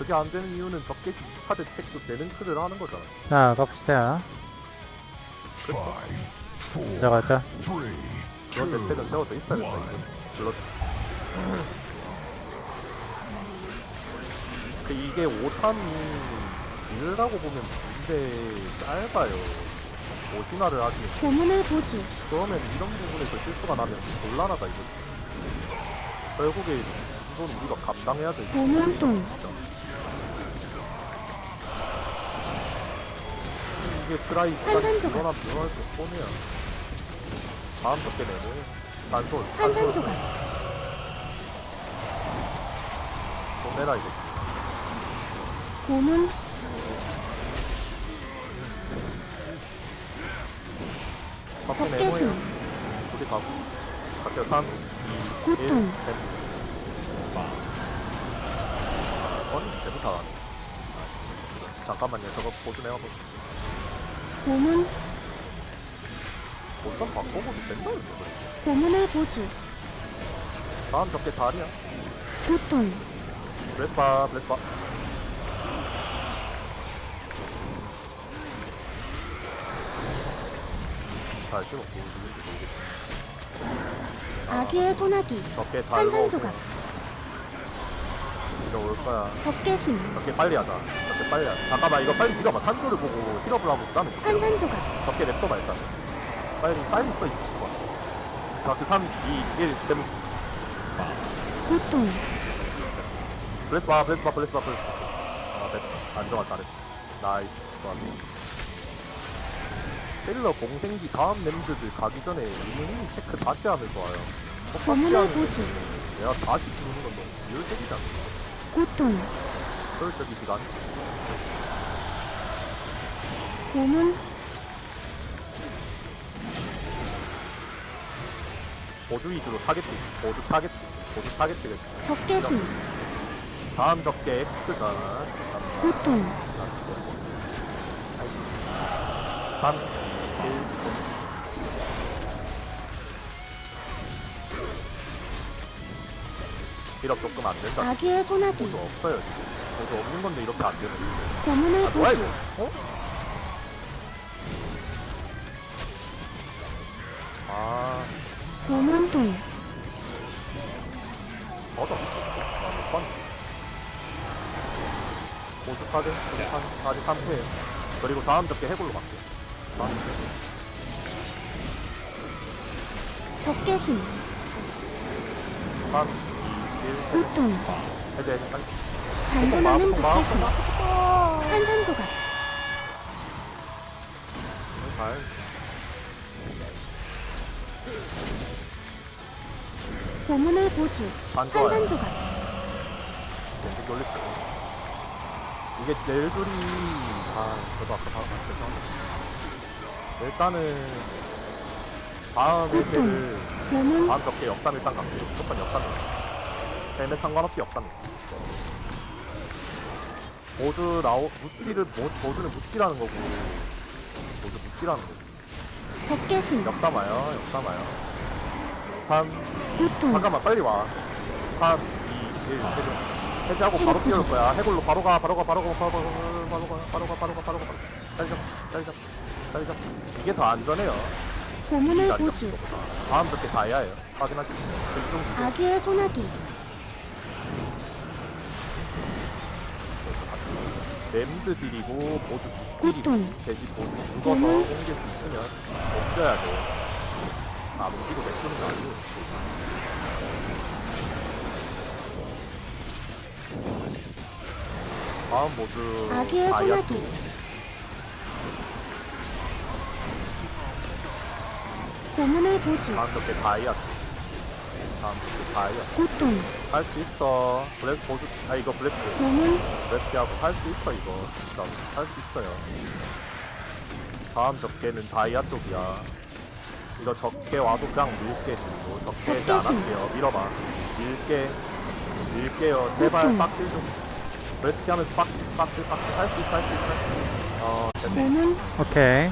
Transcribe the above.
그게 안 되는 이유는 적게 차 대책도 되는 크를 하는 거잖아. 자 갑시다 들어가자 그런 대책은 세워져 있어야 된다, 이제. 물론. 그 이게 5탄이 길라고 보면 근데 짧아요. 오신화를 하지. 고문을 보주 그러면 이런 부분에서 실수가 나면 곤란하다, 이거. 결국에 이건 우리가 감당해야 돼. 고문동 이게 프라이 산산 조각. 일어나 일어날 수 뻔해요. 다음 적게 내고 산소 산산 조각. 또 내라 이거. 고문. 적개심 우리 가고 학교 3, 2, 1, 고통. 아니 대부 다 잠깐만요. 저거 보조 내가 볼게 고문 보조 바꿔봐도 된다 이거 고문을 보주 다음 적게 다리야. 고통. 브레스바 브레스바 잘 찍어 보여주는지 모르겠어 아기의 소나기. 적게 달고 산산조각 이거 올 거야. 적개심. 적게 빨리 하자. 적게 빨리 하자. 잠깐만 이거 빨리 밀어봐 산소를 보고 힐업을 하고 그 다음에 적게 산산조각. 적게 냅둬봐 일단 빨리 빨리 써 이거 싶어 자그 3, 2, 1 되면 고통. 블레스 봐 블레스 봐 블레스 봐 블레스 아 됐다. 안 들어가 잘했다 나이스. 좋았네 셀러 공생기 다음 램드들 가기 전에 이미님 체크 다시 하면 좋아요. 똑같이 하면 보주 내가 다시 주는 건 너무 비효율적이잖아 고통 효율적이지가 않지 고문 보조 위주로 타겟 보조 타겟 보조 타겟을 적개심 다음 적게 X잖아 고통 3, 1, 이렇게 조금 안 된다. 아기의 소나기 보조 없어요. 지금. 없는 건데 이렇게 안 되는. 고문을 아, 뭐야 이거? 보주 어? 아, 고문동 맞아. 나못 봤네. 보조 카드, 카드, 아직 3패. 그리고 다음 적게 해골로 갈게. 다음 적게. 적개심 3, 2, 1, 고통 해제, 해제, 빨리. 잔존하는 마음, 마음, 적개심. 산산조각 잘. 고문을 보주 안 좋아요. 산산조각 계속 놀랬어. 이게 넬들이 아 저도 아까 바로 봤어요. 일단은 다음 보통. 회를 고문 다음 적게 역삼 일단 갈게요. 무조건 역삼. 뱀에 상관없이 역삼. 모두 나오 무티를 모, 모두는 무티라는 거고 모두 무티라는 거고 적개심 역삼 와요. 역삼 와요. 3 고통 잠깐만 빨리 와. 3, 2, 1, 해제. 해제하고 바로 체력 뛰어올 거야. 해골로 바로 가, 바로 가, 바로 가, 바로 가, 바로 가, 바로 가, 바로 가, 바로 가, 바로 가. 빨리 잡, 빨리 잡, 빨리 잡. 이게 더 안전해요. 안 보주 잡힌 거보다. 다음 적게 다이아예요. 이제 아기의 소나기 램드 모두 딜이 고통. 대신 모두 죽어서 고문. 옮길 수 있으면 옮겨야 돼. 아, 옮기고 냅두는 거 아니고. 다음 모두 아기의 다이아 소나기 쪽. 고문을 보주 다음 적게 다이아 쪽. 다음 적게 다이아. 고통. 할 수 있어. 블랙 보드 아 이거 블랙 고문 블랙하고 할 수 있어 이거. 진짜 할 수 있어요. 다음 적게는 다이아 쪽이야. 이거 적게 와도 그냥 밀게 지고 적게 해제 안 적개심. 할게요. 밀어봐. 밀게. 밀게요. 제발. 빡딜 좀. 브레스키 하면서 빡딜 빡딜 빡딜 할수 있어 할 수 있어. 어 됐네. 고문 오케이